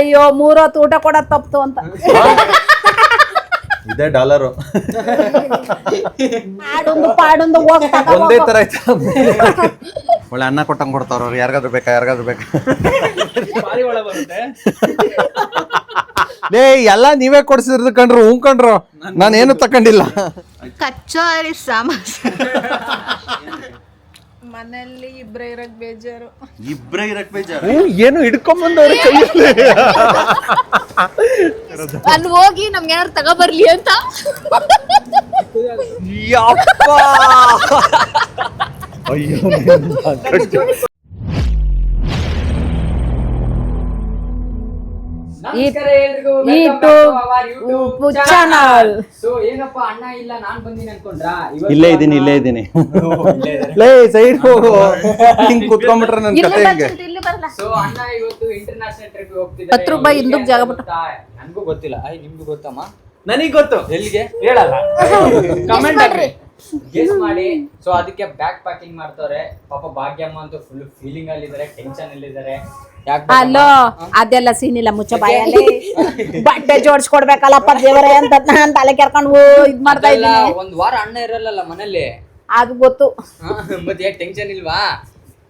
ಅಯ್ಯೋ ಮೂರೊತ್ತು ಊಟ ಕೊಡ ತಪ್ತು ಅಂತ. ಇದೇ ಡಾಲರು. ಪಾಡೊಂದು ಪಾಡೊಂದು ಹೋಗ್ತಾ ಒಂದೇ ತರ ಐತೆ ಒಳ್ಳೆ ಅನ್ನ ಕೊಟ್ಟಂಗ್ ಕೊಡ್ತಾರ ಅವ್ರು. ಯಾರಿಗಾದ್ರು ಬೇಕಾ ಯಾರಿಗಾದ್ರೂ ಬೇಕಾ? ಬಾರಿ ಒಳ ಬರುತ್ತೆ. ಲೇ ಎಲ್ಲ ನೀವೇ ಕೊಡ್ಸಿದ್ರು ಕಂಡ್ರು ಹ್ಞೂ ಕಣ್ರು ನಾನೇನು ತಕೊಂಡಿಲ್ಲ. ಕಚ್ಚೋರಿ ಸಾಮಾಸ್ ಮನೆಯಲ್ಲಿ ಇಬ್ರೇ ಇರಕ್ ಬೇಜಾರು. ಇಬ್ರೇ ಇರಕ್ ಬೇಜಾರು? ಏನು ಹಿಡ್ಕೊಂಬಂದವ್ರೆ ಕೈಯಲ್ಲಿ. ಅಲ್ಲಿ ಹೋಗಿ ನಮ್ಗೆ ಏನಾರು ತಗೋಬರ್ಲಿ ಅಂತ. ಯಪ್ಪ! ಅಯ್ಯೋ ಸೊ ಏನಪ್ಪ ಅಣ್ಣ ಇಲ್ಲ ನಾನ್ ಬಂದಿನಿ ಅನ್ಕೊಂಡ್ರಾ? ಇಲ್ಲೇ ಇದೀನಿ ಇಲ್ಲೇ ಇದೀನಿ. ಲೇ ಸೈಡ್ ಹೋಗು. ಹಿಂಗ್ ಕುತ್ಕೊಂಡ್ಬಿಟ್ರೆ ನನ್ ಕತೆ ಹಿಂಗೆ. ಇಲ್ಲಿ ಬರಲ್ಲ. ಸೊ ಅಣ್ಣ ಇವತ್ತು ಇಂಟರ್ನ್ಯಾಷನಲ್ ಟ್ರಿಪ್ ಹೋಗ್ತಿದ್ದಾರೆ ಹತ್ತು ರೂಪಾಯಿ ಹಿಂದಕ್ ಜಾಗ ಬಿಟ್ಟು. ನನಗೂ ಗೊತ್ತಿಲ್ಲ. ಐ ನಿಮ್ಗೂ ಗೊತ್ತಮ್ಮ? ನನಗ್ ಗೊತ್ತು. ಎಲ್ಲಿಗೆ? ಹೇಳಲ್ಲ. ಕಮೆಂಟ್ ಹಾಕ್ರಿ. ಗೆಸ್ ಮಾಡಿ. ಸೊ ಅದಕ್ಕೆ ಬ್ಯಾಕ್ ಪ್ಯಾಕಿಂಗ್ ಮಾಡ್ತಾರೆ ಪಾಪ ಭಾಗ್ಯಮ್ಮ ಅಂತೂ ಫುಲ್ ಫೀಲಿಂಗ್ ಅಲ್ಲಿ ಇದಾರೆ ಟೆನ್ಷನ್ ಅಲ್ಲಿ ಇದಾರೆ ಅಲ್ಲೋ ಅದೆಲ್ಲ ಸೀನ್ ಇಲ್ಲ ಮುಚ್ಚ ಬಾಯಲ್ಲಿ. ಬಟ್ಟೆ ಜೋಡಿಸ್ಕೊಡ್ಬೇಕಲ್ಲಪ್ಪ ದೇವರೇ ಅಂತ ನಾನ್ ತಲೆ ಕೆರ್ಕೊಂಡು ಇದ್ ಮಾಡ್ತಾ ಇಲ್ಲ ಒಂದ್ ವಾರ ಅಣ್ಣ ಇರಲ್ಲ ಮನೇಲಿ ಅದು ಗೊತ್ತು. ಮತ್ತೆ ಟೆನ್ಷನ್ ಇಲ್ವಾ?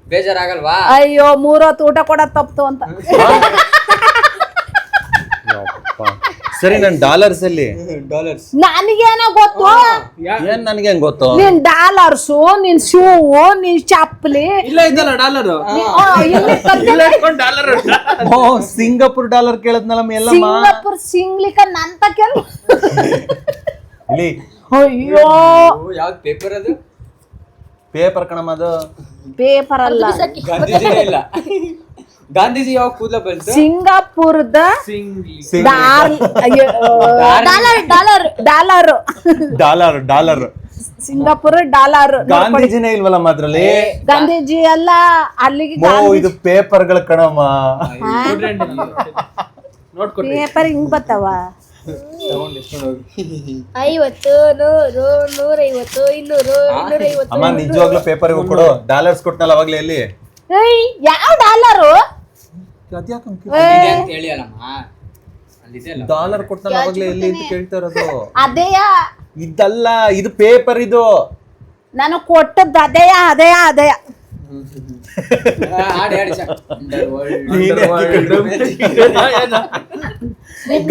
ಬೇಜಾರಾಗಲ್ವಾ? ಅಯ್ಯೋ ಮೂರೊತ್ತು ಊಟ ಕೊಡೋದ್ ತಪ್ಪು ಅಂತ. ಸರಿ ನನ್ ಡಾಲರ್ಸ್ ಅಲ್ಲಿ. ಡಾಲರ್ಸ್ ನನಗೇನೋ ಗೊತ್ತು? ಏನ್ ನನ್ಗೆ ಹೆಂಗ್ ಗೊತ್ತು? ನಿನ್ ಡಾಲರ್ಸು ನಿನ್ ಶೂ ನಿನ್ ಚಪ್ಪಲಿ. ಇಲ್ಲ ಇದಲ್ಲ ಡಾಲರ್. ಡಾಲರ್. ಓ ಸಿಂಗಾಪುರ್ ಡಾಲರ್ ಕೇಳದ್ನಲ್ಲ ಎಲ್ಲ ಸಿಂಗಾಪುರ್ ಸಿಂಗ್ಲಿಕ ನಂತ ಕೆಲ್ ಇಲ್ಲಿ. ಅಯ್ಯೋ. ಯಾವ ಪೇಪರ್ ಅದು? ಪೇಪರ್ ಕಣಮ್ಮ ಅದು. ಪೇಪರ್ ಅಲ್ಲ. ಗಾಂಧೀಜಿ ಯಾವ ಕೂದಲ ಬಂತು? ಸಿಂಗಾಪುರದ dollar. Dollar dollar. Dollar dollar. Singapore dollar. ಗಾಂಧೀಜಿನೇ ಇಲ್ವಲ್ಲ ಅದ್ರಲ್ಲಿ? ಗಾಂಧೀಜಿ ಎಲ್ಲ ಅಲ್ಲಿಗೆ ಓ ಇದು ಪೇಪರ್ಗಳ ಕಣಮ್ಮ. ಪೇಪರ್ ಹಿಂಗ್ ಬರ್ತಾವ ಐವತ್ತು ನೂರು ನೂರೈವತ್ತು ಇನ್ನೂರು ಇನ್ನೂರೈವತ್ತು ಅಮ್ಮ ನಿಜವಾಗ್ಲೂ ಪೇಪರ್ ಕೊಡು. ಡಾಲರ್ಸ್ ಕೊಟ್ನಲ್ಲ ಅವಾಗ್ಲೇ ಎಲ್ಲಿ? ಏಯ್ ಯಾವ ಡಾಲರು? ಅಲ್ಲಿದೆ ಅಂತ ಹೇಳಿ ಅಲ್ಲಮ್ಮ ಅಲ್ಲಿದೆ ಅಲ್ಲ. ಡಾಲರ್ ಕೊಟ್ನಲ್ಲ ಅವಾಗ್ಲೇ ಎಲ್ಲಿ ಅಂತ ಕೇಳ್ತಾ ಇರೋದು ಅದೇಯ? ಇದಲ್ಲ ಇದು ಪೇಪರ್ ಇದು. ನಾನು ಕೊಟ್ಟದ್ದು ಅದೇಯ ಅದೇಯ ಅದೇಯ.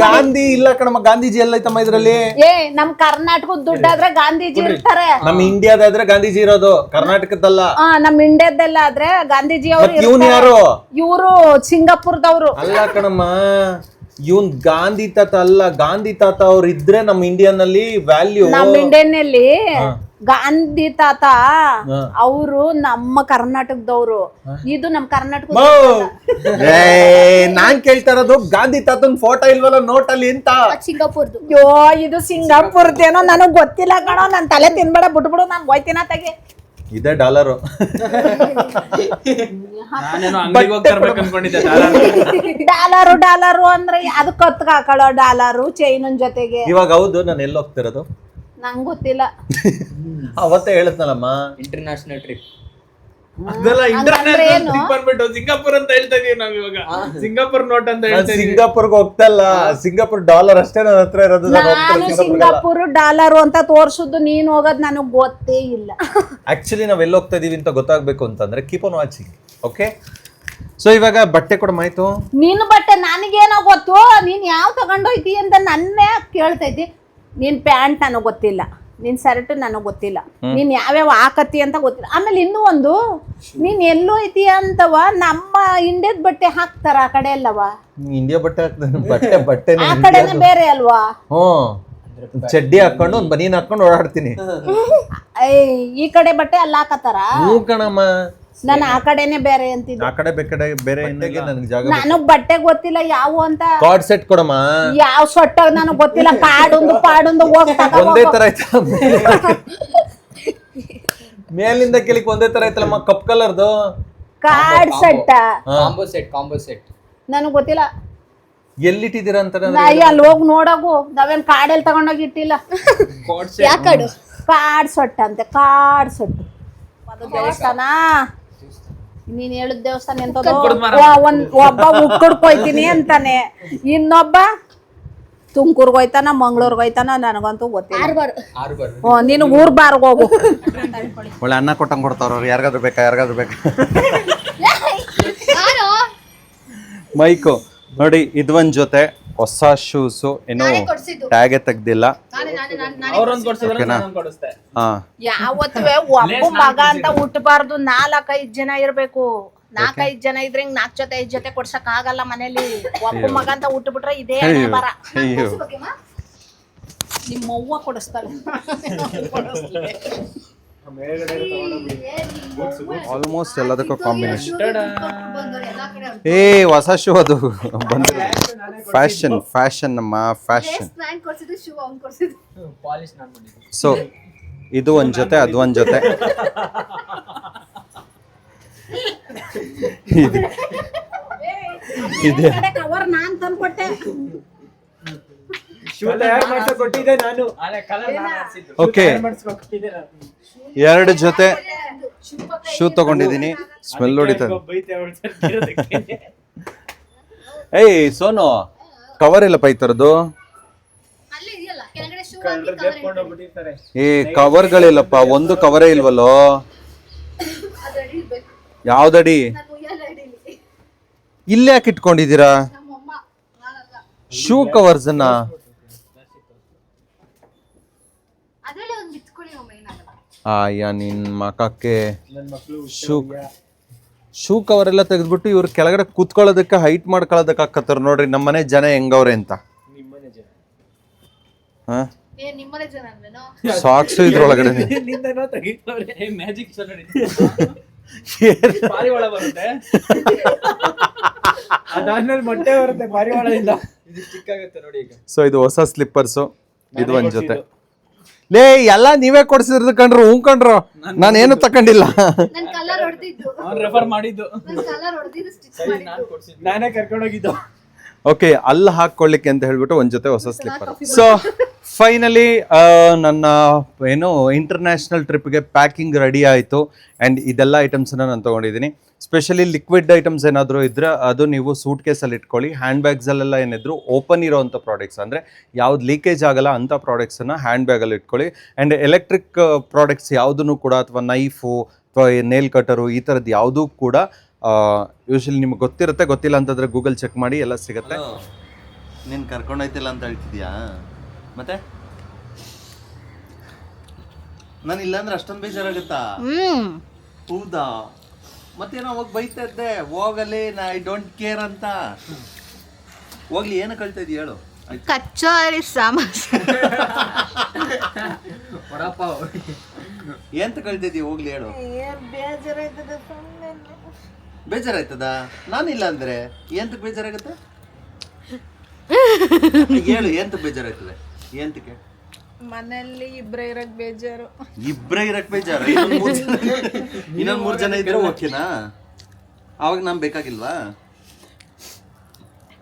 ಗಾಂಧಿ ಇಲ್ಲ ಕಣಮ್ಮ ಗಾಂಧೀಜಿ ಎಲ್ಲ ಐತಮ್ಮ ಇದ್ರಲ್ಲಿ? ಏ ನಮ್ ಕರ್ನಾಟಕದ ದುಡ್ಡಾದ್ರೆ ಗಾಂಧೀಜಿ ಇರ್ತಾರೆ. ನಮ್ ಇಂಡಿಯಾದಾದ್ರೆ ಗಾಂಧೀಜಿ ಇರೋದು ಕರ್ನಾಟಕದಲ್ಲ ಆ ನಮ್ ಇಂಡಿಯಾದಲ್ಲ ಆದ್ರೆ ಗಾಂಧೀಜಿ ಅವರು ಇವ್ನ್ ಯಾರು? ಇವರು ಸಿಂಗಾಪುರದವ್ರು. ಅಲ್ಲ ಕಣಮ್ಮ ಇವನ್ ಗಾಂಧಿ ತಾತ ಅಲ್ಲ ಗಾಂಧಿ ತಾತ ಅವ್ರು ಇದ್ರೆ ನಮ್ ಇಂಡಿಯಾನಲ್ಲಿ ವ್ಯಾಲ್ಯೂ ನಮ್ ಇಂಡಿಯನ್ನಲ್ಲಿ ಗಾಂಧಿ ತಾತ. ಅವರು ನಮ್ಮ ಕರ್ನಾಟಕದವ್ರು. ಇದು ನಮ್ ಕರ್ನಾಟಕ ನಾನ್ ಕೇಳ್ತಾ ಇರೋದು ಗಾಂಧಿ ತಾತನ್ ಫೋಟೋ ಇಲ್ವಲ್ಲ ನೋಟ್ ಅಲ್ಲಿ ಅಂತ ಸಿಂಗಾಪುರ್ದು. ಅಯ್ಯೋ ಇದು ಸಿಂಗಾಪುರದೇನೋ ನನಗ್ ಗೊತ್ತಿಲ್ಲ ಕಣೋ ನನ್ ತಲೆ ತಿನ್ಬೇಡ ಬಿಟ್ಬಿಡು ನಾನ್ ಹೋಯ್ತಿನ ತಗೆ ಇದೇ ಡಾಲರು. ಡಾಲರ್. ಡಾಲರು ಅಂದ್ರೆ ಅದಕ್ಕೆ ಕತ್ಕ ಹಾಕೊಳ್ಳೋ ಡಾಲರು ಚೈನನ್ ಜೊತೆಗೆ. ಇವಾಗ ಹೌದು ನಾನು ಎಲ್ಲಿ ಹೋಗ್ತಿರೋದು? ನಂಗ್ ಗೊತ್ತಿಲ್ಲ. ಅವತ್ತೇ ಹೇಳುತ್ತಲ್ಲಮ್ಮ ಇಂಟರ್ನ್ಯಾಷನಲ್ ಟ್ರಿಪ್ ಅದೆಲ್ಲ ಬಂದ್ಬಿಟ್ಟು ಸಿಂಗಾಪುರ್ ಅಂತ ಹೇಳ್ತಾ ಇದೀವಿ ನಾವ್ ಇವಾಗ. ಸಿಂಗಾಪುರ್ ನೋಟ್ ಅಂತ ಹೇಳ್ತಾ ಇದೀವಿ. ಸಿಂಗಾಪುರ್ಗೆ ಹೋಗ್ತಾ ಇಲ್ಲ ಸಿಂಗಾಪುರ್ ಡಾಲರ್ ಅಷ್ಟೇ ನನ್ನ ಹತ್ರ ಇರೋದು ನಾನು ನಾನು ಸಿಂಗಾಪುರ್ ಡಾಲರು ಅಂತ ತೋರ್ಸುದು ನೀನ್ ಹೋಗೋದ್ ನನಗ್ ಗೊತ್ತೇ ಇಲ್ಲ. ಆಕ್ಚುಲಿ ನಾವ್ ಎಲ್ಲಿ ಹೋಗ್ತಾ ಇದೀವಿ ಅಂತ ಗೊತ್ತಾಗ್ಬೇಕು ಅಂತಂದ್ರೆ keep on watching okay so ಇವಾಗ ಬಟ್ಟೆ ಕೊಡಮಾಯ್ತು ನಿನ್ ಬಟ್ಟೆ ನನಗೇನೋ ಗೊತ್ತು ನೀನ್ ಯಾವ ತಗೊಂಡೋಯ್ತಿ ಅಂತ ನನ್ನೇ ಕೇಳ್ತೈತಿ ನಿನ್ ಪ್ಯಾಂಟ್ ನನಗೆ ಗೊತ್ತಿಲ್ಲ ನಿನ್ ಶರ್ಟ್ ನನಗೆ ಗೊತ್ತಿಲ್ಲ ನೀನ್ ಯಾವ್ಯಾವ ಹಾಕತ್ತಿ ಅಂತ ಗೊತ್ತಿಲ್ಲ. ಆಮೇಲೆ ಇನ್ನೂ ಒಂದು ನೀನ್ ಎಲ್ಲೋ ಐತಿ ಅಂತವ ನಮ್ಮ ಇಂಡಿಯದ ಬಟ್ಟೆ ಹಾಕ್ತಾರ ಆ ಕಡೆ ಎಲ್ಲವ? ಇಂಡಿಯಾ ಬಟ್ಟೆ ಹಾಕ್ತಾರೆ ಬಟ್ಟೆ ಬಟ್ಟೆನೇ ಆ ಕಡೆನೇ ಬೇರೆ ಅಲ್ವಾ? ಚಡ್ಡಿ ಹಾಕೊಂಡು ಒಂದ್ ಬನೀನ್ ಹಾಕೊಂಡು ಓಡಾಡ್ತೀನಿ. ಈ ಕಡೆ ಬಟ್ಟೆ ಅಲ್ಲಿ ಹಾಕತ್ತಾರ? ಹ್ಞೂ ಕಣಮ್ಮ. ನಾನು ಆ ಕಡೆನೇ ಬೇರೆ ಅಂತಿದ್ದೆ. ಆ ಕಡೆ ಬೇಕಡೆ ಬೇರೆ ಇನ್ನಗೆ ನನಗೆ ಜಾಗ ನಾನು ಬಟ್ಟೆ ಗೊತ್ತಿಲ್ಲ ಯಾವ ಅಂತ. ಕಾರ್ಡ್ ಸೆಟ್ ಕೊಡಮ್ಮ. ಯಾವ ಸೊಟ್ಟ ನನಗ್ ಗೊತ್ತಿಲ್ಲ ಕಾಡೊಂದು ಪಾಡೊಂದು ಹೋಗ್ ತಗೋ ಒಂದೇ ತರ ಐತ ಮೇಲಿಂದ ಕೆಳಕ್ಕೆ ಒಂದೇ ತರ ಐತಲ್ಲಮ್ಮ ಕಪ್ ಕಲರ್ದು card set combo set combo set ನನಗ್ ಗೊತ್ತಿಲ್ಲ. ಎಲ್ಲಿಟ್ಟಿದ್ದೀರಾ ಅಂತ ಅಯ್ಯ ಅಲ್ಲಿ ಹೋಗಿ ನೋಡಗು ನಾವೇನ್ ಕಾಡಲ್ಲಿ ತಗೊಂಡೋಗಿ ಇಟ್ಟಿಲ್ಲ. ಯಾಕಡು? ಕಾಡ್ ಸೊಟ್ಟ ಅಂತೆ ಕಾಡ್ ಸೊಟ್ಟು ಅದು ದೇವಸ್ಥಾನ ನೀನ್ ಹೇಳಿದ ದೇವಸ್ಥಾನ ಎಂತ ಒಂದ್ ಒಬ್ಬ ಉಕ್ಕಡ್ಕ್ ಹೋಯ್ತೀನಿ ಅಂತಾನೆ. ಇನ್ನೊಬ್ಬ ತುಮಕೂರ್ಗ್ ಹೋಯ್ತಾನ ಮಂಗ್ಳೂರ್ಗ್ ಹೋಯ್ತಾನ ನನಗಂತೂ ಗೊತ್ತಿಲ್ಲ. ಆರ್ಬಾರ್ ಆರು ಬರ್ ನೀನು ಊರ್ ಬಾರ್ಗ್ ಹೋಗು. ಒಳ್ಳೆ ಅನ್ನ ಕೊಟ್ಟಂಗ್ ಕೊಡ್ತಾವ್ರ ಅವ್ರು. ಯಾರಿಗಾದ್ರೂ ಬೇಕಾ ಯಾರಿಗಾದ್ರೂ ಬೇಕಾ? ಮೈಕು ನೋಡಿ ಇದೊಂದ್ ಜೊತೆ ಹೊಸ ಶೂಸು ಏನು ಟ್ಯಾಗ್ ತೆಗ್ದಿಲ್ಲ. ಒಬ್ಬ ಮಗ ಅಂತ ಹುಟ್ಟಬಾರ್ದು ನಾಲ್ಕೈದು ಜನ ಇರ್ಬೇಕು. ನಾಲ್ಕೈದ್ ಜನ ಇದ್ರೆ ಹಿಂಗ್ ನಾಲ್ಕ್ ಜೊತೆ ಐದ್ ಜೊತೆ ಕೊಡ್ಸಕ್ ಆಗಲ್ಲ ಮನೇಲಿ. ಒಬ್ಬ ಮಗ ಅಂತ ಹುಟ್ಟಬಿಟ್ರೆ ಇದೇ ಬರ ನಿಮ್ಮ ಅವ್ವ ಕೊಡಿಸ್ತಾಳೆ. ಆಲ್ಮೋಸ್ಟ್ ಎಲ್ಲದಕ್ಕೂ ಕಾಂಬಿನೇಷನ್ ಏ ಹೊಸ ಶೂ ಅದು ಬಂದಿದೆ. ಫ್ಯಾಷನ್ ಫ್ಯಾಷನ್ ನಮ್ಮ ಫ್ಯಾಷನ್ ಸೊ ಇದು ಒಂದ್ ಜೊತೆ ಅದು ಒಂದ್ ಜೊತೆ. ಇದೆ ಇದೆ ಕವರ್ ನಾನ್ ತಂದ್ಕೊಟ್ಟೆ ಶೂ ತಯಾರು ಮಾಡ್ಸೋ ಕೊಟ್ಟಿದ್ದೆ ನಾನು. ಅದೇ ಕಲರ್ ನಾನು ಹಾಕ್ಸಿದ್ದು ಓಕೆ ಎರಡು ಜೊತೆ ಶೂ ತಗೊಂಡಿದ್ದೀನಿ. ಸ್ಮೆಲ್ ತರ್ತಿರೋದಕ್ಕೆ. ಏಯ್ ಸೋನು ಕವರ್ ಇಲ್ಲಪ್ಪ ಈ ಥರದ್ದು ಈ. ಕವರ್ಗಳಿಲ್ಲಪ್ಪ ಒಂದು ಕವರೇ ಇಲ್ವಲ್ಲೋ? ಯಾವ್ದಡಿ? ಇಲ್ಲೇ ಯಾಕೆ ಇಟ್ಕೊಂಡಿದ್ದೀರಾ? ಶೂ ಕವರ್ಸ್ ಅನ್ನ. ಏನಾಗಲ್ಲ ಆಯ್ಯ ನಿನ್ ಮಕಕ್ಕೆ ಶೂಕ್ ಶೂಕ್ ಅವರೆಲ್ಲ ಶೂ ಕವರ್ ತೆಗೆದ್ಬಿಟ್ಟು ಇವ್ರು ಕೆಳಗಡೆ ಕೂತ್ಕೊಳ್ಳೋದಕ್ಕೆ ಹೈಟ್ ಮಾಡ್ಕೊಳ್ಳೋದಕ್ಕೆ ಹಾಕತ್ತಾರ ನೋಡ್ರಿ. ನಮ್ಮನೆ ಜನ ಹೆಂಗವ್ರೆ ಅಂತ. ಸಾಕ್ಸ್ ಹಾ? ಏ ನಿಮ್ಮನೆ ಜನ ಅಲ್ವೇನೋ ಸಾಕ್ಸು ಇದ್ರೊಳಗಡೆ ನಿಂದನೋ ತೆಗಿತವ್ರೆ ಮ್ಯಾಜಿಕ್ ಸಲ ಪಾರಿವಾಳ ಬರುತ್ತೆ? ಅದಾದ್ಮೇಲೆ ಮೊಟ್ಟೆ ಬರುತ್ತೆ ಪಾರಿವಾಳದಿಂದ ಇದು ಸ್ಟಿಕ್ ಆಗುತ್ತೆ ನೋಡಿ ಈಗ. ಸೊ ಇದು ಹೊಸ ಸ್ಲಿಪ್ಪರ್ಸು ಇದು ಒಂದ್ ಜೊತೆ. ಲೇ ಎಲ್ಲ ನೀವೇ ಕೊಡ್ಸಿದ್ರು ಕಣ್ರು ಹ್ಞೂ ಕಣ್ರು ನಾನೇನು ತಕೊಂಡಿಲ್ಲ. ನನ್ ಕಲರ್ ಹೊಡೆದಿದ್ದು. ಅವ್ನ್ ರೆಫರ್ ಮಾಡಿದ್ದು. ನನ್ ಕಲರ್ ಹೊಡೆದಿದ್ದು ಸ್ಟಿಚ್ ನಾನು ಮಾಡಿದ್ದು. ಕೊಡ್ಸಿದ್ದು. ನಾನೇ ಕರ್ಕೊಂಡೋಗಿದ್ದು. ಓಕೆ ಅಲ್ಲಿ ಹಾಕೊಳ್ಳಿಕ್ಕೆ ಅಂತ ಹೇಳ್ಬಿಟ್ಟು ಒಂದ್ ಜೊತೆ ಹೊಸ ಸ್ಲಿಪ್ಪರ್ ಸೊ ಫೈನಲಿ ನನ್ನ ಏನು ಇಂಟರ್ನ್ಯಾಷನಲ್ ಟ್ರಿಪ್ಗೆ ಪ್ಯಾಕಿಂಗ್ ರೆಡಿ ಆಯಿತು. ಆ್ಯಂಡ್ ಇದೆಲ್ಲ ಐಟಮ್ಸನ್ನು ನಾನು ತೊಗೊಂಡಿದ್ದೀನಿ. ಸ್ಪೆಷಲಿ ಲಿಕ್ವಿಡ್ ಐಟಮ್ಸ್ ಏನಾದರೂ ಇದ್ದರೆ ಅದು ನೀವು ಸೂಟ್ ಕೇಸಲ್ಲಿ ಇಟ್ಕೊಳ್ಳಿ. ಹ್ಯಾಂಡ್ ಬ್ಯಾಗ್ಸಲ್ಲೆಲ್ಲ ಏನಿದ್ರು ಓಪನ್ ಇರೋವಂಥ ಪ್ರಾಡಕ್ಟ್ಸ್ ಅಂದರೆ ಯಾವ್ದು ಲೀಕೇಜ್ ಆಗಲ್ಲ ಅಂಥ ಪ್ರಾಡಕ್ಟ್ಸನ್ನು ಹ್ಯಾಂಡ್ ಬ್ಯಾಗಲ್ಲಿ ಇಟ್ಕೊಳ್ಳಿ. ಆ್ಯಂಡ್ ಎಲೆಕ್ಟ್ರಿಕ್ ಪ್ರಾಡಕ್ಟ್ಸ್ ಯಾವುದೂ ಕೂಡ ಅಥವಾ ನೈಫು ಅಥವಾ ನೇಲ್ ಕಟರು ಈ ಥರದ್ದು ಯಾವುದೂ ಕೂಡ ಯೂಶಲಿ ನಿಮ್ಗೆ ಗೊತ್ತಿರುತ್ತೆ ಗೊತ್ತಿಲ್ಲ ಅಂತಂದ್ರೆ ಗೂಗಲ್ ಚೆಕ್ ಮಾಡಿ ಎಲ್ಲ ಸಿಗುತ್ತೆ. ನೀನು ಕರ್ಕೊಂಡೋಯ್ತಿಲ್ಲ ಅಂತ ಹೇಳ್ತಿದ್ಯಾ? ಮತ್ತೆ? ನಾನು ಇಲ್ಲಾಂದ್ರೆ ಅಷ್ಟೊಂದು ಬೇಜಾರಾಗುತ್ತಾ? ಹೌದಾ? ಮತ್ತೇನೋ ಹೋಗಿ ಬೈತಾ ಇದ್ದೆ ಹೋಗಲಿ ನಾ ಐ ಡೋಂಟ್ ಕೇರ್ ಅಂತ. ಹೋಗ್ಲಿ ಏನು ಕಳ್ತಾ ಇದೀಯ ಹೇಳು? ಕಚ್ಚೋರಿ ಸಾಮಾಸ್ ಎಂತ ಏನ್ ಕಳ್ತಿದ್ದೀಯ ಹೋಗ್ಲಿ ಹೇಳು. ಬೇಜಾರಾಯ್ತದ ನಾನಿಲ್ಲ ಅಂದ್ರೆ ಎಂತಕ್ಕೆ ಬೇಜಾರಾಗತ್ತೆ? ಹೇಳು ಎಂತಕ್ಕೆ ಬೇಜಾರಾಯ್ತದೆ? ಎಂತಕ್ಕೆ? ಮನೆಯಲ್ಲಿ ಇಬ್ರೇ ಇರಕ್ ಬೇಜಾರು. ಇಬ್ರೇ ಇರಕ್ ಬೇಜಾರು? ಇನ್ನೊಂದ್ ಮೂರ್ ಜನ ಇನ್ನೊಂದ್ ಮೂರ್ ಜನ ಇದ್ರೆ ಓಕೆನಾ? ಅವಾಗ ನಾನ್ ಬೇಕಾಗಿಲ್ವಾ?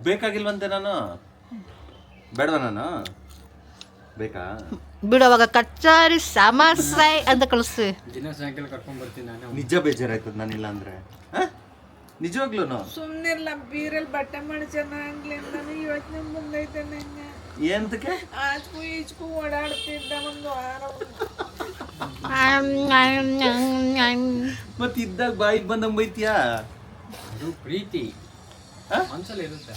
ಬೇಕಾಗಿಲ್ವಂತೆ ನಾನು? ಬೇಡವಾ ನಾನು? ಬೇಕಾ? ಬಿಡುವಾಗ ಕಚ್ಚಾರಿ ಸಮಸ್ಯೆ ಅಂತ ಕಳಿಸ್ತೀವಿ. ದಿನ ಸಾಯಂಕಾಲ ಕರ್ಕೊಂಡ್ ಬರ್ತೀನಿ ನಾನು. ನಿಜ ಬೇಜಾರಾಯ್ತದ ನಾನಿಲ್ಲ ಅಂದ್ರೆ ನಿಜವಾಗ್ಲೂ ಸುಮ್ನಿರ್ಲ ಬೀರಲ್ಲಿ ಬಟ್ಟೆ ಮಾಡಿ ಚೆನ್ನಾಗ್ಲಿ ನಾನು ಯೋಚನೆ ಮುಂದೈತೆ ನಂಗೆ. ಎಂತಕ್ಕೆ ಆಚೆಗೂ ಈಚೆಗೂ ಓಡಾಡ್ತಿದ್ದ ಒಂದು ವಾರ. ಮತ್ ಇದ್ದಾಗ ಬಾಯಿಗೆ ಬಂದಂಗ್ ಬೈತಿಯಾ? ಅದು ಪ್ರೀತಿ? ಮನ್ಸಲ್ಲಿ ಇರುತ್ತೆ.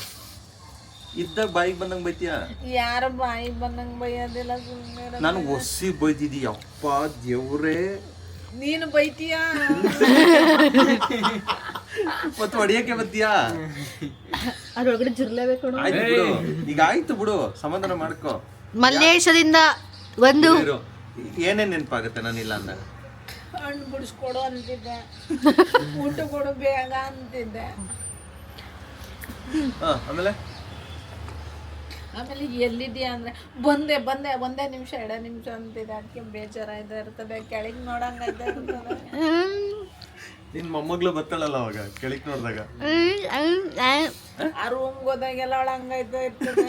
ಇದ್ದಾಗ ಬಾಯಿಗೆ ಬಂದಂಗ್ ಬೈತಿಯಾ? ಯಾರು ಬಾಯಿಗೆ ಬಂದಂಗೆ ಬೈಯೋದಿಲ್ಲ ಸುಮ್ಮನೆ ನಾನು ಒಸಿ ಬೈದಿದಿ ಅಪ್ಪ ದೇವ್ರೇ. ನೀನು ಬೈತೀಯಾ? ಮತ್ ಹೊಡಿಯಕ್ಕೆ ಬತ್ತೀಯಾ ಅದ್ರೊಳಗಡೆ ಜಿರ್ಲೇಬೇಕು ಆಯ್ತು ಬಿಡು. ಈಗ ಆಯ್ತು ಬಿಡು. ಸಮಾಧಾನ ಮಾಡ್ಕೋ. ಮಲ್ಲೇಶದಿಂದ ಒಂದು ಇರು. ಏನೇನ್ ನೆನಪಾಗುತ್ತೆ ಇಲ್ಲ ಅಂದಾಗ? ಹಣ್ಣು ಬಿಡಿಸ್ಕೊಡು ಅಂತಿದ್ದೆ. ಊಟ ಕೊಡು ಬೇಗ ಅಂತಿದ್ದೆ. ಹಾ ಆಮೇಲೆ? ಆಮೇಲೆ ಎಲ್ಲಿದ್ಯಾ ಅಂದ್ರೆ ಬಂದೆ ಬಂದೆ ಒಂದೇ ನಿಮಿಷ ಎರಡೇ ನಿಮಿಷ ಅಂತಿದ್ದೆ. ಅದಕ್ಕೆ ಬೇಜಾರಾಯ್ತಾ ಇರ್ತದೆ. ಕೆಳಗೆ ನೋಡಂಗಾಯ್ತಾ ಇರ್ತದೆ. ನಿನ್ ಮೊಮ್ಮಗ್ಳು ಬತ್ತಾಳಲ್ಲ ಅವಾಗ ಕೆಳಕ್ ನೋಡಿದಾಗ ಆ ರೂಮ್ಗೆ ಹೋದಾಗೆಲ್ಲ ಅವಳ ಹಂಗಾಯ್ತಾ ಇರ್ತದೆ.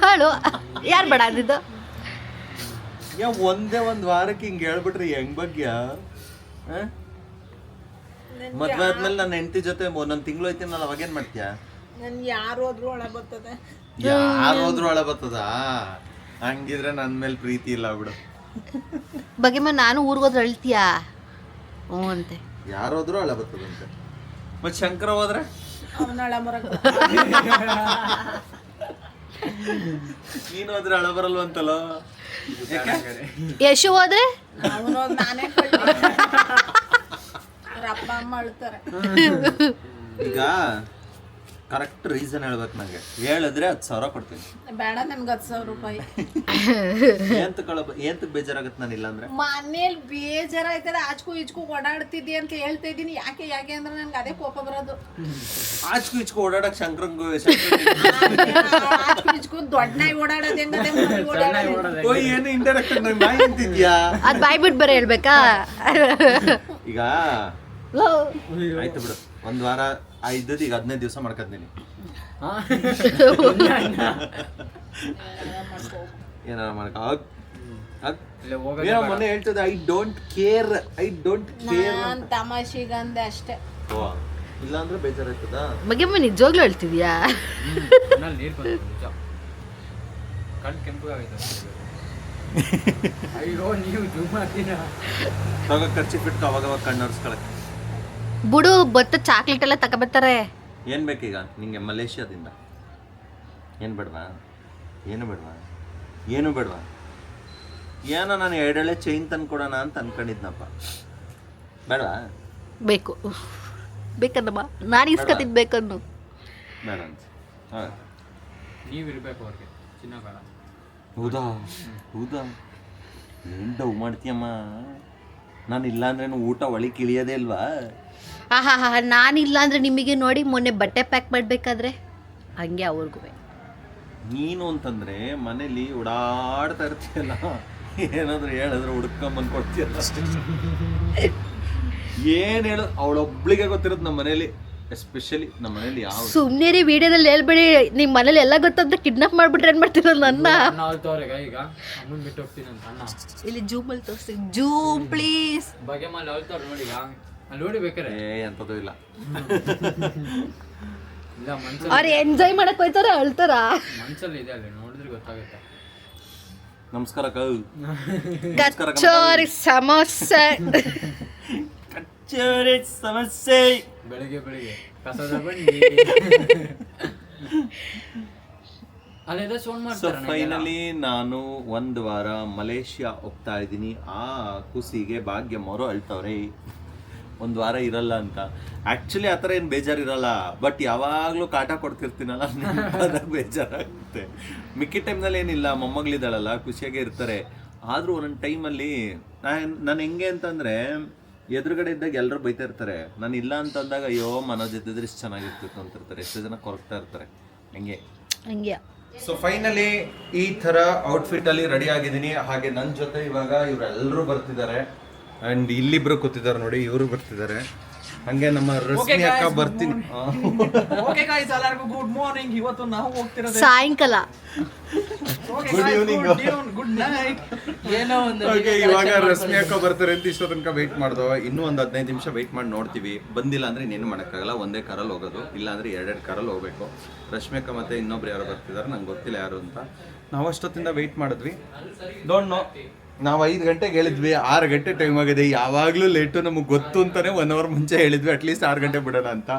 ಹೇಳು. ಯಾರು ಬೇಡ ಅಂದಿದ್ದು? ಯಾ ಒಂದೇ ಒಂದ್ ವಾರಕ್ಕೆ ಹಿಂಗ್ ಹೇಳ್ಬಿಟ್ರಿ ಹೆಂಗ್ ಬಗ್ಗೆ ಮದ್ವೆ ಆದ್ಮೇಲೆ ನನ್ನ ಹೆಂಡತಿ ಜೊತೆ ಒಂದೊಂದ್ ತಿಂಗಳು ಐತಿನಲ್ಲ ಅವಾಗೇನ್ ಮಾಡ್ತೀಯಾ? ನನ್ ಯಾರು ಹೋದ್ರು ಒಳ ಬರ್ತದೆ. ಯಾರು ಹೋದ್ರು ಒಳ ಬರ್ತದ? ಹಂಗಿದ್ರೆ ನನ್ ಮೇಲೆ ಪ್ರೀತಿ ಇಲ್ಲ ಬಿಡು. ಬಗೆಮ್ಮ ನಾನು ಊರ್ಗೋದ್ರೆ ಅಳ್ತೀಯಾ? ಹ್ಞೂ ಅಂತೆ. ಯಾರು ಅಳ ಬರ್ತದಂತೆ. ಮತ್ ಶಂಕರ ಹೋದ್ರೆ? ನೀನು ಹೋದ್ರೆ ಅಳ ಬರಲ್ವಂತಲ್ಲ ಅಂತಲ್ಲ ಯಶು ಹೋದ್ರೆ? ನಾನೇ ಕಳ್ಳಿ. ಅವ್ರ ಅಪ್ಪ ಅಮ್ಮ ಅಳ್ತಾರೆ. ಈಗ ಕರೆಕ್ಟ್ ರೀಸನ್ ಹೇಳ್ಬೇಕು ನಂಗೆ. ಹೇಳಿದ್ರೆ ಹತ್ತು ಸಾವಿರ ಕೊಡ್ತೀನಿ. ಬೇಡ ನನ್ಗೆ ಹತ್ತು ಸಾವಿರ ರೂಪಾಯಿ. ಎಂತ ಕಳ ಏಂತ ಬೇಜಾರಾಗತ್ತೆ ನಾನು ಇಲ್ಲ ಅಂದ್ರೆ? ಮನೇಲಿ ಬೇಜಾರಾಯ್ತದೆ ಆಚ್ಕು ಈಚ್ಕು ಓಡಾಡ್ತಿದ್ದಿ ಅಂತ ಹೇಳ್ತಾ ಇದ್ದೀನಿ. ಯಾಕೆ ಯಾಕೆ ಅಂದ್ರೆ ನನ್ಗೆ ಅದೇ ಕೋಪ ಬರೋದು. ಆಚ್ಕು ಇಚ್ಕು ಓಡಾಡಕ್ ಶಂಕರಂಗು ಆಚ್ಕು ಈಚ್ಕು ದೊಡ್ಡ ನಾಯಿ ಓಡಾಡೋದು ಹೆಂಗದೆ ಏನು ಇಂಡೈರೆಕ್ಟ್ ಮಾಯಿ ಅಂತಿದ್ಯಾ? ಅದು ಬಾಯ್ಬಿಟ್ಟು ಬರೀ ಹೇಳ್ಬೇಕಾ? ಈಗ ಆಯ್ತು ಬಿಡು. ಒಂದ್ ವಾರ ಇದ್ದದ್ದು ಈಗ ಹದಿನೈದು ದಿವಸ ಮಾಡ್ಕೊತೀನಿ. ಏನಾರ ಮಾಡ್ಕ ಏನೋ ಮೊನ್ನೆ ಹೇಳ್ತದೆ I don't care I don't care ನಾನ್ ತಮಾಷೆಗಂದೆ ಅಷ್ಟೇ. ಇಲ್ಲ ಅಂದ್ರೆ ಬೇಜಾರಾಯ್ತದ ಬಗೆಮ್ಮ ನಿಜವಾಗ್ಲೂ ಹೇಳ್ತಿದ್ಯಾ? ಕಣ್ಣಲ್ಲಿ ನೀರು ಬಂತು ನಿಜ. ಕಣ್ ಕೆಂಪಗಾಗೈತೆ ಅಯ್ಯೋ ನೀವು ಜೂಮ್ ಮಾಡ್ತೀರಾ ತಗೋ ಖರ್ಚು ಬಿಟ್ಟು ಅವಾಗ ಅವಾಗ ಕಣ್ಣು ಒರೆಸ್ಕೊಳಕ್ಕೆ. ಬುಡು ಬತ್ತ ಚಾಕ್ಲೇಟ್ ಎಲ್ಲ ತಗೊಬರ್ತಾರೆ ಏನ್ ಬೇಕೀಗ? ನಿಂಗೆ ಮಲೇಷ್ಯಾದಿಂದ. ಏನು ಬೇಡವಾ? ಏನು ಬೇಡವಾ? ಏನು ಬೇಡವಾ? ಏನೋ ನಾನು ಎರಡೆಳೆ ಚೈನ್ ತಂದು ಕೊಡೋಣ ಅಂತ ಅನ್ಕೊಂಡಿದ್ನಪ್ಪ. ಬೇಡವಾ? ಬೇಕು. ಬೇಕಂದಮ್ಮ ನಾನು ಇಸ್ಕತ್ತಿದ್ ಬೇಕನ್ನು ಬೇಡ ಅಂತ ಹಾಂ. ನೀವು ಇರಬೇಕು ಅವ್ರಿಗೆ. ಚಿನ್ನ ಬೇಡ. ಹೌದಾ? ಹೌದಾ? ಏನು ಡವ್ ಮಾಡ್ತೀಯಮ್ಮ? ನಾನು ಇಲ್ಲಾಂದ್ರೇನು ಊಟ ಒಳಗೆ ಇಳಿಯೋದೇ ಇಲ್ವಾ? ಆಹಾ ಹಾ ನಾನಿಲ್ಲ ಅಂದ್ರೆ ನಿಮಗೆ ನೋಡಿ ಮೊನ್ನೆ ಬಟ್ಟೆ ಪ್ಯಾಕ್ ಮಾಡಬೇಕಾದ್ರೆ? ಹಂಗೆ ಅವ್ರಿಗೂ. ನೀನು ಅಂತಂದ್ರೆ ಮನೇಲಿ ಓಡಾಡ್ತಾ ಇರ್ತೀಯಲ್ಲ? ಏನಾದ್ರು ಹೇಳಿದ್ರೆ ಹುಡ್ಕೊಂಬಂದು ಕೊಡ್ತೀಯಲ್ಲ? ಅಷ್ಟೇ ಏನು ಹೇಳೋದು ಅವಳೊಬ್ಳಿಗೆ ಗೊತ್ತಿರೋದು ನಮ್ಮ ಮನೇಲಿ ಎಸ್ಪೆಷಲಿ ನಮ್ಮ ಮನೇಲಿ ಯಾವ ಸುಮ್ಮನೆ ರೀ ವಿಡಿಯೋದಲ್ಲಿ ಹೇಳ್ಬೇಡಿ ನಿಮ್ಮ ಮನೇಲಿ ಎಲ್ಲ ಗೊತ್ತಂತ ಕಿಡ್ನಾಪ್ ಮಾಡ್ಬಿಟ್ರೆ ಏನು ಮಾಡ್ತೀರ ನನ್ನ? ಈಗ ಅಮ್ಮನ್ ಬಿಟ್ಟು ಹೋಗ್ತೀನಿ ಅಂತ ಅಣ್ಣ. ಇಲ್ಲಿ ಜೂಮಲ್ಲಿ ತೋರಿಸ್ತೀನಿ. ಜೂಮ್ ಪ್ಲೀಸ್ ಬಗೆ ಮೇಲೆ ಅಳ್ತವ್ರೆ ನೋಡಿ ಈಗ. ಅಲ್ಲಿ ನೋಡಿ ಬೇಕಾರೆ ಏ ಎಂಥದ್ದು ಇಲ್ಲ. ಇಲ್ಲ ಮನ್ಸಲ್ಲಿ ಅವ್ರು ಎಂಜಾಯ್ ಮಾಡಕ್ ಹೋಯ್ತಾರ ಅಳ್ತಾರ? ಮನ್ಸಲ್ಲಿ ಇದೆ ಅಲ್ಲಿ ನೋಡಿದ್ರೆ ಗೊತ್ತಾಗುತ್ತೆ. ನಮಸ್ಕಾರ ಕೌ ಕಚೋರಿ ಸಮೋಸೆ ಕಚ್ಚೇರಿ ಸಮಸ್ಯೆ. ಬೆಳಿಗ್ಗೆ ಬೆಳಿಗ್ಗೆ. ಕಸದ ಬಂಡಿ ಅಲ್ಲೆಲ್ಲ ಸೌಂಡ್ ಸೊ ಮಾಡ್ತಾರೆ ಫೈನಲಿ ನಾನು ಒಂದು ವಾರ ಮಲೇಷ್ಯಾ ಹೋಗ್ತಾ ಇದ್ದೀನಿ. ಆ ಖುಷಿಗೆ ಭಾಗ್ಯಮ್ಮವರು ಅಳ್ತವ್ರೆ. ಒಂದು ವಾರ ಇರಲ್ಲ ಅಂತ. ಆ್ಯಕ್ಚುಲಿ ಆ ಥರ ಏನು ಬೇಜಾರಿರಲ್ಲ. ಬಟ್ ಯಾವಾಗಲೂ ಕಾಟ ಕೊಡ್ತಿರ್ತೀನಲ್ಲ ಅದಾಗ ಬೇಜಾರಾಗುತ್ತೆ. ಮಿಕ್ಕಿದ ಟೈಮ್ನಲ್ಲಿ ಏನಿಲ್ಲ ಮೊಮ್ಮಗಳಿದ್ದಾಳಲ್ಲ ಖುಷಿಯಾಗೇ ಇರ್ತಾರೆ. ಆದರೂ ಒಂದೊಂದು ಟೈಮಲ್ಲಿ ನಾನು ನಾನು ಹೆಂಗೆ ಅಂತಂದರೆ ಎದುರುಗಡೆ ಇದ್ದಾಗ ಎಲ್ಲರೂ ಬೈತಾ ಇರ್ತಾರೆ. ನಾನು ಇಲ್ಲ ಅಂತ ಅಂದಾಗ ಅಯ್ಯೋ ಮನೋಜ್ ಇದ್ದಿದ್ರೆ ಇಷ್ಟು ಚೆನ್ನಾಗಿರ್ತಿತ್ತು ಅಂತಿರ್ತಾರೆ. ಎಷ್ಟು ಜನ ಕೊರಗ್ತಾ ಇರ್ತಾರೆ. ಹೆಂಗೆ. ಹಂಗೆ. ಸೊ ಫೈನಲಿ ಈ ಥರ ಔಟ್ಫಿಟ್ ಅಲ್ಲಿ ರೆಡಿ ಆಗಿದ್ದೀನಿ. ಹಾಗೆ ನನ್ನ ಜೊತೆ ಇವಾಗ ಇವರೆಲ್ಲರೂ ಬರ್ತಿದ್ದಾರೆ. ಅಂಡ್ ಇಲ್ಲಿಬ್ರು ಕೂತಿದ್ದಾರೆ ನೋಡಿ ಇವರು ಬರ್ತಿದ್ದಾರೆ. ಹಂಗೆ ನಮ್ಮ ರಶ್ಮಿ ಅಕ್ಕ ಬರ್ತೀನಿ. ಓಕೆ ಗಾಯ್ಸ್ ಎಲ್ಲರಿಗೂ ಗುಡ್ ಮಾರ್ನಿಂಗ್ ಇವತ್ತು ನಾವು ಹೋಗ್ತಿರೋದು ಸಾಯಂಕಾಲ. ಗುಡ್ ಈವ್ನಿಂಗ್ ಗುಡ್ ನೈಟ್ ಏನೋ ಒಂದು ಓಕೆ ಇವಾಗ ರಶ್ಮಿ ಅಕ್ಕ ಬರ್ತಾರೆ ಅಂತ ಇಷ್ಟೋ ತನಕ ವೆಯ್ಟ್ ಮಾಡ್ದೋ ಇನ್ನೂ ಒಂದು ಹದಿನೈದು ನಿಮಿಷ ವೇಟ್ ಮಾಡಿ ನೋಡ್ತೀವಿ. ಬಂದಿಲ್ಲ ಅಂದ್ರೆ ಇನ್ನೇನು ಮಾಡೋಕ್ಕಾಗಲ್ಲ. ಒಂದೇ ಕಾರಲ್ಲಿ ಹೋಗೋದು. ಇಲ್ಲ ಅಂದ್ರೆ ಎರಡೆರಡು ಕಾರಲ್ಲಿ ಹೋಗ್ಬೇಕು. ರಶ್ಮಿ ಅಕ್ಕ ಮತ್ತೆ ಇನ್ನೊಬ್ರು ಯಾರು ಬರ್ತಿದ್ದಾರೆ. ನಂಗೆ ಗೊತ್ತಿಲ್ಲ ಯಾರು ಅಂತ. ನಾವು ಅಷ್ಟೊತ್ತಿಂದ ವೆಯ್ಟ್ ಮಾಡಿದ್ವಿ. ಡೋಂಟ್ ನೋ ನಾವು ಐದು ಗಂಟೆಗೆ ಹೇಳಿದ್ವಿ ಆರು ಗಂಟೆ ಟೈಮ್ ಆಗಿದೆ ಯಾವಾಗಲೂ ಲೇಟು ನಮಗೆ ಗೊತ್ತು ಅಂತಾನೆ ಒನ್ ಅವರ್ ಮುಂಚೆ ಹೇಳಿದ್ವಿ ಅಟ್ಲೀಸ್ಟ್ ಆರು ಗಂಟೆ ಬಿಡೋಣ ಅಂತ.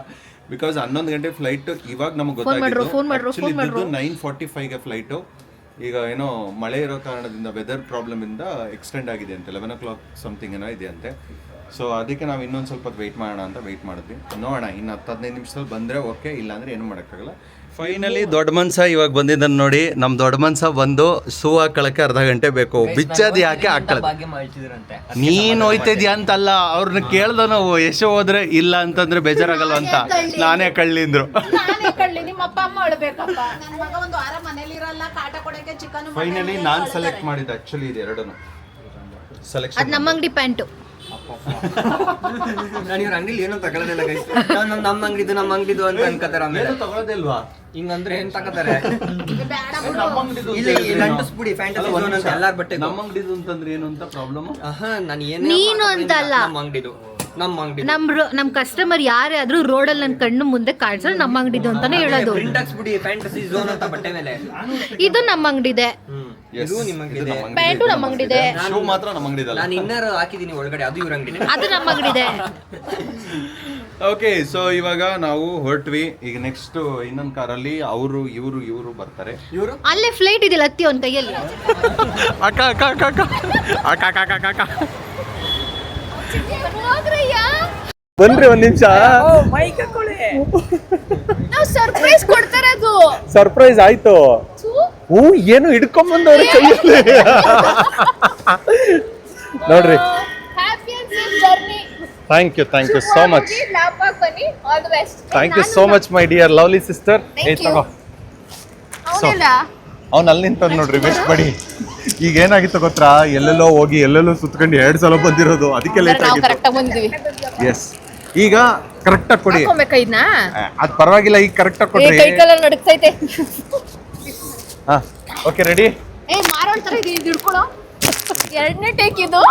ಬಿಕಾಸ್ ಹನ್ನೊಂದು ಗಂಟೆ ಫ್ಲೈಟ್ ಇವಾಗ ನಮಗೆ ಗೊತ್ತಾಗಿದ್ದು. ನೈನ್ ಫಾರ್ಟಿ ಫೈವ್ಗೆ ಫ್ಲೈಟು ಈಗ ಏನೋ ಮಳೆ ಇರೋ ಕಾರಣದಿಂದ ವೆದರ್ ಪ್ರಾಬ್ಲಮ್ ಇಂದ ಎಕ್ಸ್ಟೆಂಡ್ ಆಗಿದೆ ಅಂತ. ಲೆವೆನ್ ಓ ಕ್ಲಾಕ್ ಸಮಥಿಂಗ್ ಏನೋ ಇದೆ ಅಂತೆ. ಸೊ ಅದಕ್ಕೆ ನಾವು ಇನ್ನೊಂದು ಸ್ವಲ್ಪ ವೆಯ್ಟ್ ಮಾಡೋಣ ಅಂತ ವೆಯ್ಟ್ ಮಾಡಿದ್ವಿ. ನೋಡೋಣ ಇನ್ನು ಹತ್ತು ಹದಿನೈದು ನಿಮಿಷದಲ್ಲಿ ಬಂದರೆ ಓಕೆ ಇಲ್ಲಾಂದರೆ ಏನು ಮಾಡೋಕ್ಕಾಗಲ್ಲ. ಫೈನಲಿ ದೊಡ್ಡ ಮನ್ಸ ಇವಾಗ ಬಂದಿದ್ದನ್ನು ನೋಡಿ ನಮ್ಮ ದೊಡ್ಡ ಮನ್ಸ ಬಂದು ಸೂ ಹಾಕೊಳಕ್ಕೆ ಅರ್ಧ ಗಂಟೆ ಬೇಕು. ಬಿಚ್ಚದ್ ಯಾಕೆ ಹಾಕೊಳ್ಳೋದು ನೀನ್ ಹೋಯ್ತಿದ್ಯಾ ಅಂತಲ್ಲ ಅವ್ರನ್ನ ಕೇಳ್ದ ನಾವು ಎಷ್ಟು ಹೋದ್ರೆ ಇಲ್ಲ ಅಂತಂದ್ರೆ ಬೇಜಾರಾಗಲ್ಲ ಅಂತ. ನಾನೇ ಕಳ್ಳಿಂದ್ರು ನಾನೇ ಕಳ್ಳಿ ನಿಮ್ಮ ಅಪ್ಪ ಅಮ್ಮ ಅಳ್ಬೇಕಪ್ಪ ನನ್ನ ಮಗ ಒಂದು ವಾರ ಇರಲ್ಲ ಕಾಟ ಕೊಡಕ್ಕೆ ಚಿಕನ್ ಫೈನಲಿ ನಾನ್ ಸೆಲೆಕ್ಟ್ ಮಾಡಿದ್ದು ಆಕ್ಚುಲಿ ಇದು ಎರಡೂ ಅದು ಸೆಲೆಕ್ಷನ್ ನಮ್ಮ ಅಂಗಡಿ ಪ್ಯಾಂಟು. ನಾನು ಇವ್ರ ಅಂಗಡಿಲಿ ಏನೋ ತಗೊಳ್ಳೋದಿಲ್ಲ ಗೈಸ್ ನಮ್ಮ ನಮ್ಮ ಅಂಗಡಿದು ನಮ್ಮ ಅಂಗಡಿದು ಅಂತ ಅನ್ಕೋತಾರೆ ಆಮೇಲೆ. ತಗೊಳ್ಳೋದಿಲ್ವಾ ಹಿಂಗಂದ್ರೆ ಏನ್ ತಗೋತಾರೆ? ಇಲ್ಲಿ ಇಲ್ಲಿ ಫ್ಯಾಂಟಸಿ ಝೋನ್ ಅಂತ ಎಲ್ಲಾರ್ ಬಟ್ಟೆ ನಮ್ಮ ಅಂಗಡಿದು ಅಂತಂದ್ರೆ ಏನು ಅಂತ ಪ್ರಾಬ್ಲಮ್ ಆಹಾ ನಾನು ಏನು ನೀನು ಅಂತಲ್ಲ. ನಮ್ಮ ಅಂಗಡಿದು. ನಮ್ಮ ಅಂಗಡಿ ನಮ್ ರೋ- ನಮ್ ಕಸ್ಟಮರ್ ಯಾರೇ ಆದ್ರೂ ರೋಡಲ್ಲಿ ನನ್ ಕಣ್ಣು ಮುಂದೆ ಕಾಣಿಸೋದು ನಮ್ಮ ಅಂಗಡಿದು ಅಂತಾನೆ ಹೇಳೋದು. ಪ್ರಿಂಟ್ ಹಾಕ್ಸ್ಬಿಡಿ ಫ್ಯಾಂಟಸಿ ಝೋನ್ ಅಂತ ಬಟ್ಟೆ ಮೇಲೆ. ಇದು ನಮ್ಮ ಅಂಗಡಿದೆ. ಹ್ಮ್. ಇದು ನಿಮ್ಮ ಅಂಗಡಿ ಇದೆ. ಪ್ಯಾಂಟು ನಮ್ಮ ಅಂಗಡಿದೆ ಶೂ ಮಾತ್ರ ನಮ್ಮ ಅಂಗಡಿದಲ್ಲ ನಾನು ಇನ್ನರ್ ಹಾಕಿದೀನಿ ಒಳಗಡೆ ಅದು ಇವ್ರ ಅಂಗಡಿ ಅದು ನಮ್ಮ ಅಂಗಡಿದೆ ಓಕೆ ಸೊ ಇವಾಗ ನಾವು ಹೊರಟ್ವಿ. ಈಗ ನೆಕ್ಸ್ಟ್ ಇನ್ನೊಂದು ಕಾರಲ್ಲಿ ಅವರು ಇವರು ಇವರು ಬರ್ತಾರೆ. ಇವರು? ಅಲ್ಲೇ ಫ್ಲೈಟ್ ಇದೆಯಲ್ಲ ಹತ್ತಿ ಒಂದ್ ಕೈಯಲ್ಲಿ. ಅಕ್ಕ ಅಕ್ಕ ಅಕ್ಕ ಅಕ್ಕ. ಅಕ್ಕ ಅಕ್ಕ ಅಕ್ಕ ಅಕ್ಕ ಬನ್ರಿ ಒಂದ್ ನಿಮಿಷ. ಸರ್ಪ್ರೈಸ್ ಕೊಡ್ತಾರೆ ಅದು. ಸರ್ಪ್ರೈಸ್ ಆಯ್ತು. ಹ್ಞೂ ಏನು ಹಿಡ್ಕೊಂಬಂದವ್ರೆ ಕೈಯಲ್ಲಿ? ನೋಡ್ರಿ. Thank you thank you so much thank you so much my dear lovely sister ಏ ತಗೋ. ಅವನೆಲ್ಲ? ಅವ್ನು ಅಲ್ಲಿ ನಿಂತ ನೋಡ್ರಿ ವೆಸ್ಟ್ ಮಾಡಿ ಈಗ ಏನಾಗಿತ್ತು ಗೊತ್ತಾ? ಎಲ್ಲೆಲ್ಲೋ ಹೋಗಿ ಎಲ್ಲೆಲ್ಲೋ ಸುತ್ಕೊಂಡು ಎರಡು ಸಲ ಬಂದಿರೋದು. ಅದಕ್ಕೆ ಲೇಟ್ ಆಗಿತ್ತು ಎಸ್ ಈಗ ಕರೆಕ್ಟ್ ಆಗಿ ಕೊಡಿ. ಅದು ಪರವಾಗಿಲ್ಲ ಈಗ ಕರೆಕ್ಟ್ ಆಗಿ ಏ ಕೊಡ್ರಿ ಕೈ ಕಾಲ ನಡುಕ್ತೈತೆ ಹಾ ಓಕೆ ರೆಡಿ ಏ ಮಾರೋಳ್ ತರ ಇದೆ ಇದು ಹಿಡ್ಕೊಳೋ? ಎರಡನೇ ಟೇಕ್ ಇದು.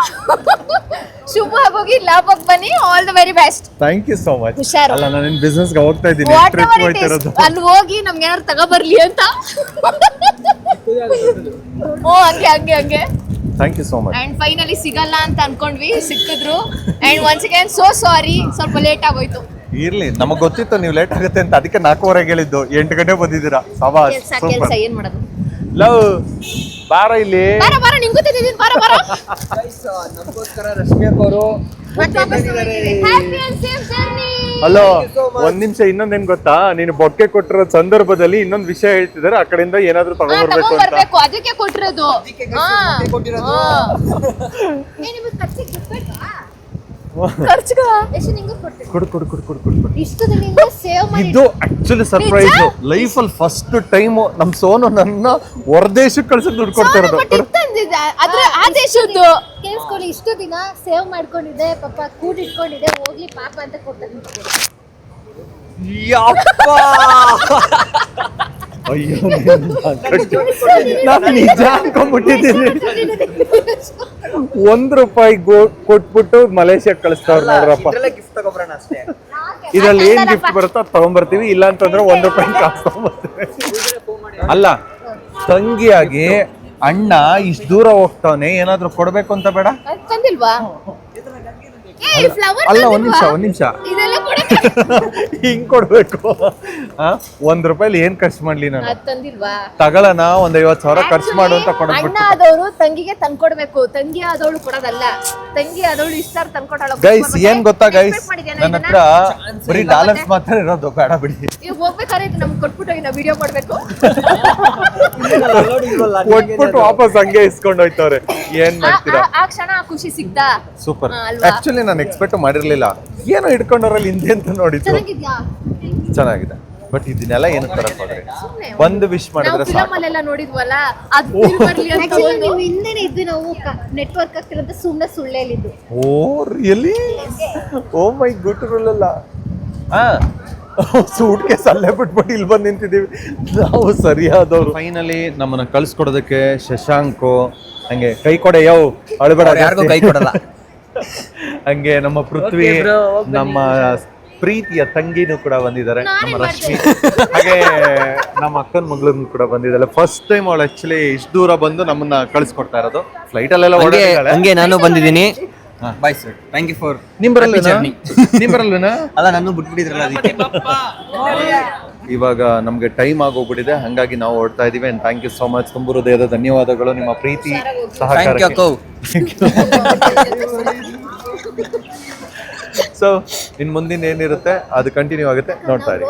ಶುಭವಾಗಿ ಲಾಭಕ್ಕೆ ಬನ್ನಿ all the very best thank you so much ಹುಷಾರು. ಅಲ್ಲ ನಾನು ನಿಮ್ಮ ಬಿಸ್ನೆಸ್ಗೆ ಹೋಗ್ತಾ ಇದ್ದೀನಿ ಟ್ರಿಪ್ ಎವರ್ ಹೋಗ್ತಾ ಇರೋದು. ಅಲ್ಲಿ ಹೋಗಿ ನಮ್ಗೆ ಏನಾದ್ರು ತಗೋಬರ್ಲಿ ಅಂತ. ಓ ಹಂಗೆ ಹಂಗೆ ಹಂಗೆ. Thank you so much and finally ಸಿಗಲ್ಲ ಅಂತ ಅನ್ಕೊಂಡ್ವಿ ಸಿಕ್ಕಿದ್ರು. And once again so sorry ಸ್ವಲ್ಪ ಲೇಟ್ ಆಗೋಯ್ತು. ಇರ್ಲಿ. ನಮಗ್ ಗೊತ್ತಿತ್ತು ನೀವು ಲೇಟ್ ಆಗುತ್ತೆ ಅಂತ. ಅದಕ್ಕೆ ನಾಲ್ಕೂವರೆಗೆ ಹೇಳಿದ್ದು. ಎಂಟು ಗಂಟೆ ಬಂದಿದ್ದೀರಾ? ಸವಾಸ್ ಕೆಲ್ಸ ಕೆಲ್ಸ ಏನ್ ಮಾಡೋದು? ಲವ್ ಬಾರ ಇಲ್ಲಿ. ಬಾರ ಬಾರ ನಿಂಗೂ ತಿಂದಿದ್ದೀನಿ ಬಾರ ಬಾರ. ನಮಗೋಸ್ಕರ ರಶ್ಮಿ ಅವರು happy and safe journey hello ಒಂದ್ ನಿಮಿಷ ಇನ್ನೊಂದೇನ್ ಗೊತ್ತಾ? ನೀನು ಬೊಕ್ಕೆ ಕೊಟ್ಟಿರೋ ಸಂದರ್ಭದಲ್ಲಿ ಇನ್ನೊಂದ್ ವಿಷಯ ಹೇಳ್ತಿದಾರೆ ಆ ಕಡೆಯಿಂದ ಏನಾದ್ರೂ ತಗೊಂಡ್ಬರ್ಬೇಕು ಅಂತ. ಬರ್ಬೇಕು ಅದಕ್ಕೆ ಕೊಟ್ಟಿರೋದು. ಹಾ. ಕೊಡು ಕೊಡು ಕೊಡು ಕೊಡು ಕೊಡು ಕೊಡು. ಇಷ್ಟು ದಿನದಿಂದ ಸೇವ್ ಮಾಡಿ ಇದು ಆಕ್ಚುಲಿ ಸರ್ಪ್ರೈಸ್ ಲೈಫ್ ಅಲ್ಲಿ ಫಸ್ಟ್ ಟೈಮ್ ನಮ್ ಸೋನು ನನ್ನ ಹೊರದೇಶಕ್ಕೆ ಕಳ್ಸಕ್ ದುಡ್ಡು ಕೊಡ್ತಾ ಇರೋದು. ಕೇಳಿಸ್ಕೊಳ್ಳಿ ಇಷ್ಟು ದಿನ ಸೇವ್ ಮಾಡ್ಕೊಂಡಿದ್ದೆ ಪಾಪ ಕೂಡಿಟ್ಕೊಂಡಿದ್ದೆ ಹೋಗ್ಲಿ ಪಾಪ ಅಂತ ಕೊಟ್ಟಿದ್ದೀನಿ ಅಯ್ಯೋ ನಾನು ನಿಜ ಅನ್ಕೊಂಡ್ಬಿಟ್ಟಿದ್ದೀನಿ. ಒಂದ್ ರೂಪಾಯಿ ಕೊಟ್ಬಿಟ್ಟು ಮಲೇಷ್ಯಾ ಕಳಿಸ್ತಾವ್ರ ನೋಡ್ರಪ್ಪ. ಇದ್ರಲ್ಲಿ ಏನ್ ಗಿಫ್ಟ್ ಬರುತ್ತೋ ತಗೊಂಬರ್ತೀವಿ ತಗೊಂಡ್ಬರ್ತೀವಿ ಇಲ್ಲ ಅಂತಂದ್ರೆ ಒಂದ್ ರೂಪಾಯಿ ಅಲ್ಲ ತಂಗಿಯಾಗಿ ಅಣ್ಣ ಇಷ್ಟ ದೂರ ಹೋಗ್ತಾವನೆ ಏನಾದ್ರೂ ಕೊಡ್ಬೇಕು ಅಂತ ಬೇಡ? ಅಲ್ಲ ಒಂದ್ ನಿಮಿಷ ಒಂದ್ ನಿಮಿಷ. ಹಿಂಗ್ ಕೊಡ್ಬೇಕು. ಆ? ಒಂದ್ ರೂಪಾಯಿಲಿ ಏನ್ ಖರ್ಚು ಮಾಡ್ಲಿ ನಾನು? ಅದ್ ತಂದಿಲ್ವಾ? ತಗೊಳ್ಳೋಣ ಒಂದ್ ಐವತ್ ಸಾವಿರ ಖರ್ಚು ಮಾಡು ಅಂತ ಅಣ್ಣ ತಂಗಿಗೆ ಆದವರು ತಂಗಿಗೆ ತಂದ್ಕೊಡ್ಬೇಕು. ತಂಗಿ ಆದವಳು ಕೊಡೋದಲ್ಲ. ತಂಗಿ ಆದವಳು ಇಷ್ಟ ತಂದ್ಕೊಟ್ಟಾಳ ಗೈಸ್ ಏನ್ ಗೊತ್ತಾ ಗೈಸ್ ನನ್ನ ಹತ್ರ ಬರೀ ಡಾಲರ್ಸ್ ಮಾತ್ರ ಇರೋದು ಬೇಡ ಬಿಡಿ. ಈಗ ಹೋಗ್ಬೇಕಾದ್ರೆ ಇದು ನಮ್ಗೆ ಕೊಟ್ಬಿಟ್ಟು ಹೋಗಿ ನಾವು ವಿಡಿಯೋ ಮಾಡ್ಬೇಕು ಕೊಟ್ಬಿಟ್ಟು ವಾಪಸ್ ಹಂಗೆ ಇಸ್ಕೊಂಡು ಹೋಯ್ತವ್ರೆ. ಏನ್ ಆ- ಮಾಡ್ತೀರಾ? ಆ- ಆ ಕ್ಷಣ ಆ ಖುಷಿ ಸಿಗ್ತಾ? ಸೂಪರ್ ಹಾ, ಅಲ್ವಾ? ಆಕ್ಚುಲಿ ನಾನು ಎಕ್ಸ್ಪೆಕ್ಟ್ ಮಾಡಿರ್ಲಿಲ್ಲ. ಏನೋ ಇಟ್ಕೊಂಡವ್ರಲ್ಲಿ ಹಿಂದೆ ಅಂತ ನೋಡಿದ್ರು. ಚೆನ್ನಾಗಿದ್ಯಾ? ಚೆನ್ನಾಗಿದೆ. ಬಟ್ ಇದನ್ನೆಲ್ಲ ಏನು ತರಕ್ ಹೋದ್ರೆ ಒಂದು ಬಂದು ವಿಶ್ ಮಾಡಿದ್ರೆ ಫಿಲಮ್ ಸಾಕು. ಅಲ್ಲೆಲ್ಲ ನೋಡಿದ್ವಲ್ಲ ಅದು ನೀವು ಹಿಂದೆನೆ ಇದ್ವಿ ನಾವು ನೆಟ್ವರ್ಕ್ ಆಗ್ತಿರೋದು ಸುಮ್ಮನೆ ಸುಳ್ಳು ಹೇಳಿದ್ದು oh really O my good ಅಲ್ಲ ಹಾ. ಸೂಟ್ ಕೇಸ್ ಅಲ್ಲೇ ಬಿಟ್ಬಿಟ್ಟು ಇಲ್ಲಿ ಬಂದು ನಿಂತಿದ್ದೀವಿ. ನಾವು ಸರಿಯಾದವ್ರು. ಫೈನಲಿ ನಮ್ಮನ್ನ ಕಳ್ಸ್ಕೊಡೋದಕ್ಕೆ ಶಶಾಂಕು ಹಂಗೆ ಕೈ ಕೊಡೆ ಯೋ ಅಳಬೇಡ ಯಾರಿಗೂ ಕೈ ಕೊಡಲ್ಲ. ಹಂಗೆ ನಮ್ಮ ಪೃಥ್ವಿ. ನಮ್ಮ ಪ್ರೀತಿಯ ತಂಗಿನೂ ಕೂಡ ಬಂದಿದ್ದಾರೆ. ನಮ್ಮ ರಶ್ಮಿ. ಹಾಗೆ ನಮ್ಮ ಅಕ್ಕನ ಮಗಳನ್ನು ಕೂಡ ಬಂದಿದ್ದಾಳೆ. ಫಸ್ಟ್ ಟೈಮ್ ಅವಳು ಆಕ್ಚುಲಿ ಇಷ್ಟು ದೂರ ಬಂದು ನಮ್ಮನ್ನ ಕಳಿಸ್ಕೊಡ್ತಾ ಇರೋದು. ಫ್ಲೈಟ್ ಅಲ್ಲೆಲ್ಲ ಹಂಗೆ ಓಡಾಡಿದ್ದಾಳೆ. ಹಂಗೆ ನಾನು ಬಂದಿದ್ದೀನಿ. Bye sir thank you for ನಿಮ್ ಬರಲ್ಲ ನಿಮ್ಮ ಬರಲ್ವೇನಾ ಅಲ್ಲ ನಾನು ಬಿಟ್ಬಿಟ್ಟಿದ್ರಲ್ಲ ಅದಕ್ಕೆ. ಇವಾಗ ನಮಗೆ ಟೈಮ್ ಆಗೋಗ್ಬಿಟ್ಟಿದೆ. ಹಂಗಾಗಿ ನಾವು ಓಡ್ತಾ ಇದೀವಿ and thank you so much ತುಂಬ ಹೃದಯದ ಧನ್ಯವಾದಗಳು ನಿಮ್ಮ ಪ್ರೀತಿ ಸಹಕಾರ ಸೊ ಇನ್ ಮುಂದಿನ ಏನಿರುತ್ತೆ ಅದು ಕಂಟಿನ್ಯೂ ಆಗುತ್ತೆ. ನೋಡ್ತಾ ಇರಿ.